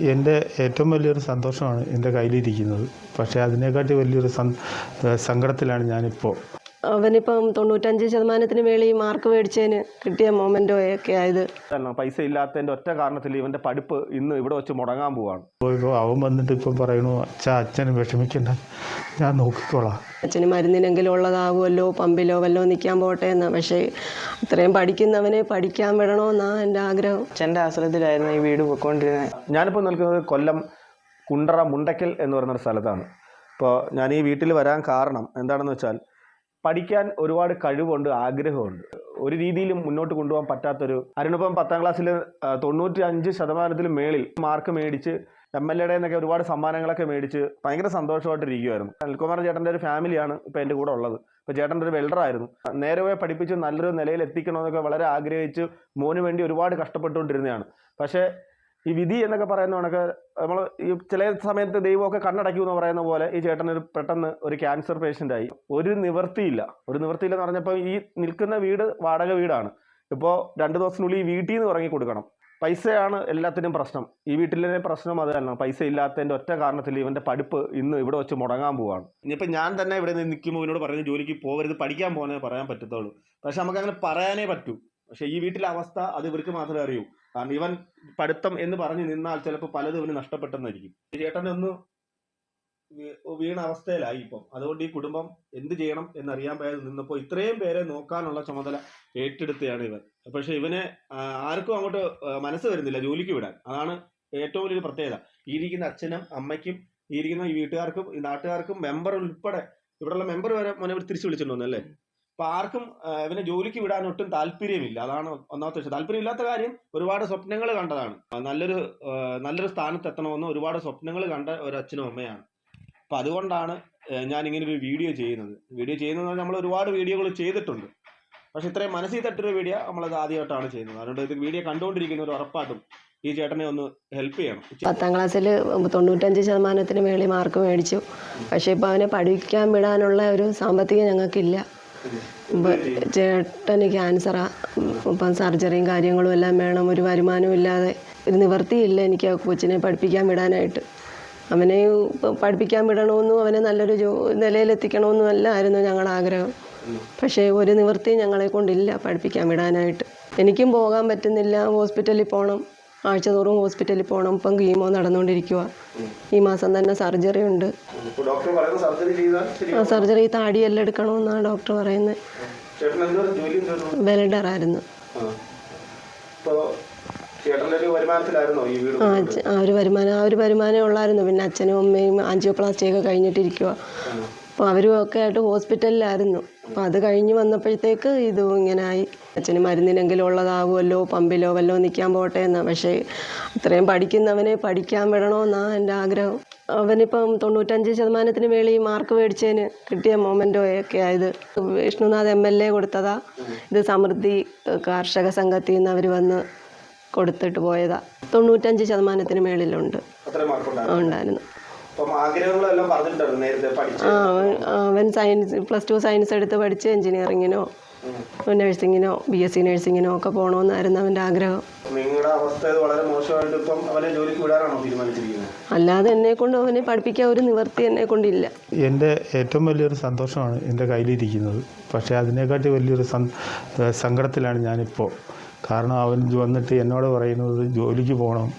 എന്റെ ഏറ്റവും വലിയൊരു സന്തോഷമാണ് എന്റെ കയ്യിലിരിക്കുന്നത്. പക്ഷേ അതിനെക്കാട്ടി വലിയൊരു സങ്കടത്തിലാണ് ഞാനിപ്പോൾ. അവനിപ്പം തൊണ്ണൂറ്റഞ്ച് ശതമാനത്തിന് മേളിൽ മാർക്ക് മേടിച്ചതിന് കിട്ടിയ മൊമെന്റോ ഒക്കെ ആയത്. കാരണം പൈസ ഇല്ലാത്തതിന്റെ ഒറ്റ കാരണത്തിൽ ഇവന്റെ പഠിപ്പ് ഇന്ന് ഇവിടെ വെച്ച് മുടങ്ങാൻ പോവാണ്. അവൻ വന്നിട്ട് ഇപ്പം പറയണു അച്ഛാ അച്ഛനും വിഷമിക്കണ്ട. ഞാൻ നോക്കിക്കോളാം. അച്ഛന് മരുന്നിനെങ്കിലും ഉള്ളതാകുമല്ലോ പമ്പിലോ വല്ലോ നിൽക്കാൻ പോട്ടെ എന്നാ. പക്ഷേ ഇത്രയും പഠിക്കുന്നവനെ പഠിക്കാൻ വിടണമെന്നാണ് എന്റെ ആഗ്രഹം. അച്ഛന്റെ ആശ്രയത്തിലായിരുന്നു ഈ വീട് പോയിക്കൊണ്ടിരുന്നത്. ഞാനിപ്പോൾ നിൽക്കുന്നത് കൊല്ലം കുണ്ടറ മുണ്ടക്കൽ എന്ന് പറയുന്ന ഒരു സ്ഥലത്താണ്. ഇപ്പോൾ ഞാൻ ഈ വീട്ടിൽ വരാൻ കാരണം എന്താണെന്ന് വെച്ചാൽ പഠിക്കാൻ ഒരുപാട് കഴിവുണ്ട് ആഗ്രഹമുണ്ട്. ഒരു രീതിയിലും മുന്നോട്ട് കൊണ്ടുപോകാൻ പറ്റാത്തൊരു അരുണിപ്പം പത്താം ക്ലാസ്സിൽ തൊണ്ണൂറ്റി അഞ്ച് ശതമാനത്തിൽ മേളിൽ മാർക്ക് മേടിച്ച് എം എൽ എയുടെ എന്നൊക്കെ ഒരുപാട് സമ്മാനങ്ങളൊക്കെ മേടിച്ച് ഭയങ്കര സന്തോഷമായിട്ടിരിക്കുമായിരുന്നു അനിൽകുമാർ ചേട്ടന്റെ ഒരു ഫാമിലിയാണ് ഇപ്പോൾ എന്റെ കൂടെ ഉള്ളത്. ഇപ്പോൾ ചേട്ടന്റെ ഒരു വെൽഡറായിരുന്നു നേരെ പോയി പഠിപ്പിച്ച് നല്ലൊരു നിലയിൽ എത്തിക്കണമെന്നൊക്കെ വളരെ ആഗ്രഹിച്ച് മോന് വേണ്ടി ഒരുപാട് കഷ്ടപ്പെട്ടുകൊണ്ടിരുന്നതാണ്. പക്ഷേ ഈ വിധി എന്നൊക്കെ പറയുന്ന കണക്ക് നമ്മൾ ഈ ചില സമയത്ത് ദൈവമൊക്കെ കണ്ണടയ്ക്കൂ എന്ന് പറയുന്ന പോലെ ഈ ചേട്ടൻ ഒരു പെട്ടെന്ന് ഒരു ക്യാൻസർ പേഷ്യന്റ് ആയി. ഒരു നിവൃത്തിയില്ല. ഒരു നിവൃത്തിയില്ല എന്ന് പറഞ്ഞപ്പോൾ ഈ നിൽക്കുന്ന വീട് വാടക വീടാണ്. ഇപ്പോൾ രണ്ട് ദിവസത്തിനുള്ളിൽ ഈ വീട്ടിൽ നിന്ന് ഇറങ്ങി കൊടുക്കണം. പൈസയാണ് എല്ലാത്തിനും പ്രശ്നം. ഈ വീട്ടിലെ പ്രശ്നം അത് തന്നെ. പൈസ ഇല്ലാത്തതിന്റെ ഒറ്റ കാരണത്തിൽ ഇവന്റെ പഠിപ്പ് ഇന്ന് ഇവിടെ വെച്ച് മുടങ്ങാൻ പോവാണ്. ഇനിയിപ്പോൾ ഞാൻ തന്നെ ഇവിടെ നിന്ന് നിൽക്കുമ്പോൾ ഇവനോട് പറയുന്നത് ജോലിക്ക് പോകരുത് പഠിക്കാൻ പോകുന്നേ പറയാൻ പറ്റത്തുള്ളൂ. പക്ഷെ നമുക്ക് അങ്ങനെ പറയാനേ പറ്റൂ. പക്ഷേ ഈ വീട്ടിലെ അവസ്ഥ അത് ഇവർക്ക് മാത്രമേ അറിയൂ. കാരണം ഇവൻ പഠിത്തം എന്ന് പറഞ്ഞു നിന്നാൽ ചിലപ്പോൾ പലതും ഇവന് നഷ്ടപ്പെട്ടെന്നായിരിക്കും. ഒന്ന് വീണ അവസ്ഥയിലായി ഇപ്പം. അതുകൊണ്ട് ഈ കുടുംബം എന്ത് ചെയ്യണം എന്നറിയാൻ പോയത് നിന്നപ്പോൾ ഇത്രയും പേരെ നോക്കാനുള്ള ചുമതല ഏറ്റെടുത്തെയാണ് ഇവൻ. പക്ഷെ ഇവനെ ആർക്കും അങ്ങോട്ട് മനസ്സ് വരുന്നില്ല ജോലിക്ക് വിടാൻ. അതാണ് ഏറ്റവും വലിയൊരു പ്രത്യേകത. ഈ ഇരിക്കുന്ന അച്ഛനും അമ്മയ്ക്കും ഈ ഇരിക്കുന്ന ഈ വീട്ടുകാർക്കും ഈ നാട്ടുകാർക്കും മെമ്പർ ഉൾപ്പെടെ ഇവിടെയുള്ള മെമ്പർ വരെ മോനെ തിരിച്ചു വിളിച്ചിട്ടുണ്ടോ അല്ലേ? അപ്പൊ ആർക്കും ഇവനെ ജോലിക്ക് വിടാൻ ഒട്ടും താല്പര്യമില്ല. അതാണ് ഒന്നാമത്തെ വിഷയം. താല്പര്യമില്ലാത്ത കാര്യം ഒരുപാട് സ്വപ്നങ്ങൾ കണ്ടതാണ്. നല്ലൊരു നല്ലൊരു സ്ഥാനത്ത് എത്തണമെന്ന് ഒരുപാട് സ്വപ്നങ്ങൾ കണ്ട ഒരു അച്ഛനും അമ്മയാണ്. അപ്പൊ അതുകൊണ്ടാണ് ഞാൻ ഇങ്ങനെ ഒരു വീഡിയോ ചെയ്യുന്നത്. വീഡിയോ ചെയ്യുന്നത് നമ്മൾ ഒരുപാട് വീഡിയോകൾ ചെയ്തിട്ടുണ്ട്. പക്ഷെ ഇത്രയും മനസ്സിൽ തട്ടൊരു വീഡിയോ നമ്മളത് ആദ്യമായിട്ടാണ് ചെയ്യുന്നത്. അതുകൊണ്ട് ഇത് വീഡിയോ കണ്ടുകൊണ്ടിരിക്കുന്ന ഒരു ഉറപ്പായിട്ടും ഈ ചേട്ടനെ ഒന്ന് ഹെൽപ്പ് ചെയ്യണം. പത്താം ക്ലാസ്സിൽ തൊണ്ണൂറ്റഞ്ച് ശതമാനത്തിന് മേളിൽ മാർക്ക് മേടിച്ചു. പക്ഷെ ഇപ്പോൾ അവനെ പഠിക്കാൻ വിടാനുള്ള ഒരു സാമ്പത്തികം ഞങ്ങൾക്കില്ല. ഇപ്പം ചേട്ടന് ക്യാൻസറാ ഇപ്പം സർജറിയും കാര്യങ്ങളും എല്ലാം വേണം. ഒരു വരുമാനവും ഇല്ലാതെ ഒരു നിവർത്തിയില്ല എനിക്ക് ആ കൊച്ചിനെ പഠിപ്പിക്കാൻ വിടാനായിട്ട്. അവനെ പഠിപ്പിക്കാൻ വിടണമെന്നും അവനെ നല്ലൊരു ജോ നിലയിലെത്തിക്കണമെന്നും അല്ലായിരുന്നു ഞങ്ങളുടെ ആഗ്രഹം. പക്ഷേ ഒരു നിവൃത്തിയും ഞങ്ങളെ കൊണ്ടില്ല പഠിപ്പിക്കാൻ വിടാനായിട്ട്. എനിക്കും പോകാൻ പറ്റുന്നില്ല ഹോസ്പിറ്റലിൽ പോകണം ആഴ്ചതോറും ഹോസ്പിറ്റലിൽ പോകണം ഇപ്പം കീമോ നടന്നുകൊണ്ടിരിക്കുക ഈ മാസം തന്നെ സർജറി ഉണ്ട്. ആ സർജറി താടിയെല്ലാം എടുക്കണമെന്നാണ് ഡോക്ടർ പറയുന്നത്. വെൽഡറായിരുന്നു. ആ. ആ ഒരു വരുമാനം ആ ഒരു വരുമാനം ഉള്ളായിരുന്നു. പിന്നെ അച്ഛനും അമ്മയും ആൻജിയോപ്ലാസ്റ്റി ഒക്കെ കഴിഞ്ഞിട്ടിരിക്കുക അപ്പോൾ അവരും ഒക്കെ ആയിട്ട് ഹോസ്പിറ്റലിലായിരുന്നു. അപ്പോൾ അത് കഴിഞ്ഞ് വന്നപ്പോഴത്തേക്ക് ഇതും ഇങ്ങനെ ആയി അച്ഛന് മരുന്നിനെങ്കിലും ഉള്ളതാകുമല്ലോ പമ്പിലോ വല്ലോ നിൽക്കാൻ പോട്ടെ എന്നാ. പക്ഷേ അത്രയും പഠിക്കുന്നവനെ പഠിക്കാൻ വിടണമെന്നാണ് എന്റെ ആഗ്രഹം. അവനിപ്പം തൊണ്ണൂറ്റഞ്ച് ശതമാനത്തിന് മേളിൽ മാർക്ക് മേടിച്ചതിന് കിട്ടിയ മൊമെന്റോ ഒക്കെ ആയത് വിഷ്ണുനാഥ് എം എൽ എ കൊടുത്തതാ. ഇത് സമൃദ്ധി കാർഷക സംഘത്തിൽ നിന്ന് അവർ വന്ന് കൊടുത്തിട്ട് പോയതാ. തൊണ്ണൂറ്റഞ്ച് ശതമാനത്തിന് മേളിലുണ്ട്. ഉണ്ടായിരുന്നു. അപ്പം ആഗ്രഹങ്ങളെല്ലാം പറഞ്ഞിട്ടുണ്ടായിരുന്നു നേരത്തെ പഠിച്ച്. അവൻ സയൻസ് പ്ലസ് ടു സയൻസ് എടുത്ത് പഠിച്ച് എഞ്ചിനീയറിങ്ങിനോ നഴ്സിങ്ങിനോ ബി എസ് സി നഴ്സിങ്ങിനോ ഒക്കെ പോകണമെന്നായിരുന്നു അവന്റെ ആഗ്രഹം. നിങ്ങളുടെ അവസ്ഥ വളരെ മോശമായിട്ട് ഇപ്പം അവനെ ജോലിക്ക് വിടാനാണോ തീരുമാനിച്ചിരിക്കുന്നത്? അല്ലാതെ എന്നെ കൊണ്ട് അവനെ പഠിപ്പിക്കാൻ ഒരു നിവർത്തി എന്നെ കൊണ്ടില്ല. എന്റെ ഏറ്റവും വലിയൊരു സന്തോഷമാണ് എന്റെ കയ്യിലിരിക്കുന്നത്. പക്ഷേ അതിനെക്കാട്ടി വലിയൊരു സങ്കടത്തിലാണ് ഞാനിപ്പോൾ. കാരണം അവൻ വന്നിട്ട് എന്നോട് പറയുന്നത് ജോലിക്ക് പോകണം.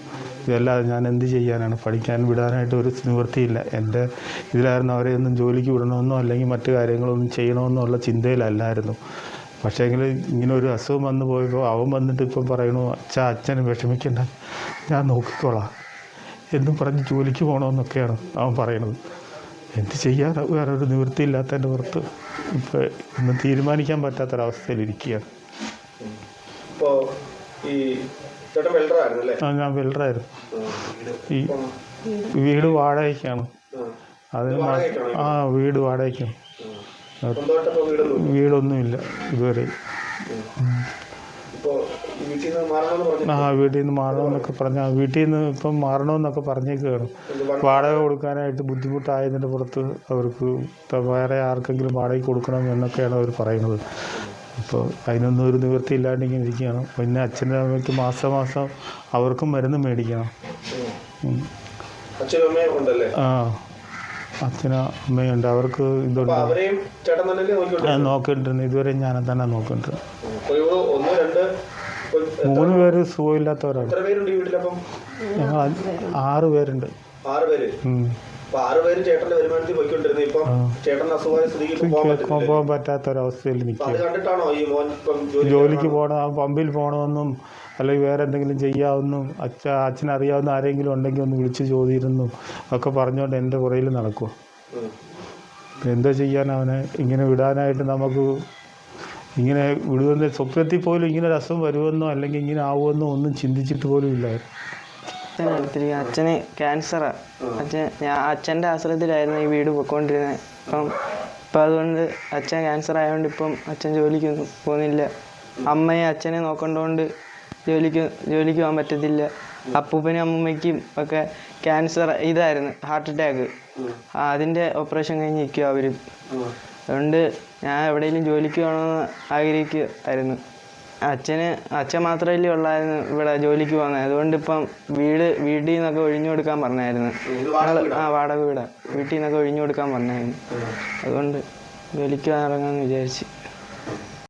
ഇതല്ലാതെ ഞാൻ എന്ത് ചെയ്യാനാണ്? പഠിക്കാൻ വിടാനായിട്ട് ഒരു നിവൃത്തിയില്ല. എന്റെ ഇതിലായിരുന്നു അവരെ ഒന്നും ജോലിക്ക് വിടണമെന്നോ അല്ലെങ്കിൽ മറ്റു കാര്യങ്ങളൊന്നും ചെയ്യണമെന്നോ ഉള്ള ചിന്തയിലല്ലായിരുന്നു. പക്ഷേങ്കിൽ ഇങ്ങനെ ഒരു അസുഖം വന്നു പോയപ്പോൾ അവൻ വന്നിട്ട് ഇപ്പം പറയണു അച്ഛാ അച്ഛന് വിഷമിക്കണ്ട. ഞാൻ നോക്കിക്കോളാം. എന്നും പറഞ്ഞ് ജോലിക്ക് പോകണമെന്നൊക്കെയാണ് അവൻ പറയണത്. എന്ത് ചെയ്യാൻ വേറെ ഒരു നിവൃത്തിയില്ലാത്തതിന്റെ പുറത്ത് ഇപ്പോൾ ഒന്നും തീരുമാനിക്കാൻ പറ്റാത്തൊരവസ്ഥയിലിരിക്കുകയാണ്. ഇപ്പോൾ ഈ ആ ഞാൻ വെൽഡറായിരുന്നു. ഈ വീട് വാടകയ്ക്കാണ്. അതിന് ആ വീട് വാടകയ്ക്കാണ്. വീടൊന്നുമില്ല ഇതുവരെ. ആ വീട്ടിൽ നിന്ന് മാറണമെന്നൊക്കെ പറഞ്ഞ വീട്ടിൽ നിന്ന് ഇപ്പം മാറണമെന്നൊക്കെ പറഞ്ഞേക്കുകയാണ് വാടക? കൊടുക്കാനായിട്ട് ബുദ്ധിമുട്ടായതിന്റെ പുറത്ത് അവർക്ക് വേറെ ആർക്കെങ്കിലും വാടക കൊടുക്കണം എന്നൊക്കെയാണ് അവർ പറയുന്നത്. അപ്പോൾ അതിനൊന്നും ഒരു നിവൃത്തി ഇല്ലാണ്ട് ഇങ്ങനെ ഇരിക്കുകയാണ്. പിന്നെ അച്ഛന്റെ അമ്മയ്ക്ക് മാസം മാസം അവർക്കും മരുന്ന് മേടിക്കണം. അച്ഛനും ആ അച്ഛനും അമ്മയുണ്ട് അവർക്ക് ഇതുണ്ട്. നോക്കിയിട്ടുണ്ട് ഇതുവരെ ഞാൻ തന്നെ നോക്കിയിട്ടുണ്ട്. മൂന്ന് പേര് സുഖമില്ലാത്തവരാണ്. ആറ് പേരുണ്ട്. ആറ് പേര്. അപ്പൊ ആറ് പേര് ചേട്ടന്റെ വരുമാനത്തിൽ പോയിക്കൊണ്ടിരുന്നു. ഇപ്പൊ ചേട്ടൻ അസുഖമായ സ്ഥിതിക്ക് പോകാൻ പറ്റാത്ത ഒരവസ്ഥയിൽ അപ്പൊ അത് നിൽക്കുക കണ്ടിട്ടാണോ ഈ മോൻ ഇപ്പം ജോലി ജോലിക്ക് പോകണം പമ്പിൽ പോകണമെന്നും അല്ലെങ്കിൽ വേറെ എന്തെങ്കിലും ചെയ്യാമെന്നും അച്ഛ അച്ഛനറിയാവുന്ന ആരെങ്കിലും ഉണ്ടെങ്കിൽ ഒന്ന് വിളിച്ച് ചോദിയിരുന്നു. ഒക്കെ പറഞ്ഞുകൊണ്ട് എന്റെ പുറയിൽ നടക്കുക. എന്താ ചെയ്യാൻ അവനെ? ഇങ്ങനെ വിടാനായിട്ട് നമുക്ക് ഇങ്ങനെ വിടുമെന്ന് സ്വപ്നത്തിൽ പോലും ഇങ്ങനെ ഒരു അസുഖം വരുമെന്നോ അല്ലെങ്കിൽ ഇങ്ങനെ ആവുമെന്നോ ഒന്നും ചിന്തിച്ചിട്ട് പോലും ഇല്ലായിരുന്നു അച്ഛനെ ഒത്തിരി അച്ഛന് ക്യാൻസറാ അച്ഛൻ ഞാൻ അച്ഛന്റെ ആശ്രയത്തിലായിരുന്നു ഈ വീട് പൊയ്ക്കൊണ്ടിരുന്നത്. അപ്പം ഇപ്പം അതുകൊണ്ട് അച്ഛൻ ക്യാൻസർ ആയതുകൊണ്ട് ഇപ്പം അച്ഛൻ ജോലിക്ക് പോകുന്നില്ല. അമ്മയെ അച്ഛനെ നോക്കേണ്ടതുകൊണ്ട് ജോലിക്ക് ജോലിക്ക് പോകാൻ പറ്റത്തില്ല. അപ്പൂപ്പനും അമ്മൂമ്മയ്ക്കും ഒക്കെ ക്യാൻസർ ഇതായിരുന്നു ഹാർട്ട് അറ്റാക്ക് അതിന്റെ ഓപ്പറേഷൻ കഴിഞ്ഞ് നിൽക്കുക അവർ അതുകൊണ്ട് ഞാൻ എവിടെയെങ്കിലും ജോലിക്ക് പോകണമെന്ന് ആഗ്രഹിക്കുമായിരുന്നു അച്ഛന് അച്ഛൻ മാത്രമല്ലേ ഉള്ളായിരുന്നു ഇവിടെ ജോലിക്ക് പോകുന്നത്. അതുകൊണ്ട് ഇപ്പം വീട് വീട്ടിൽ നിന്നൊക്കെ ഒഴിഞ്ഞു കൊടുക്കാൻ പറഞ്ഞായിരുന്നു. ആ വാടക വീടാ. വീട്ടിൽ നിന്നൊക്കെ ഒഴിഞ്ഞു കൊടുക്കാൻ പറഞ്ഞായിരുന്നു. അതുകൊണ്ട് ജോലിക്ക് ഇറങ്ങാമെന്ന് വിചാരിച്ച്.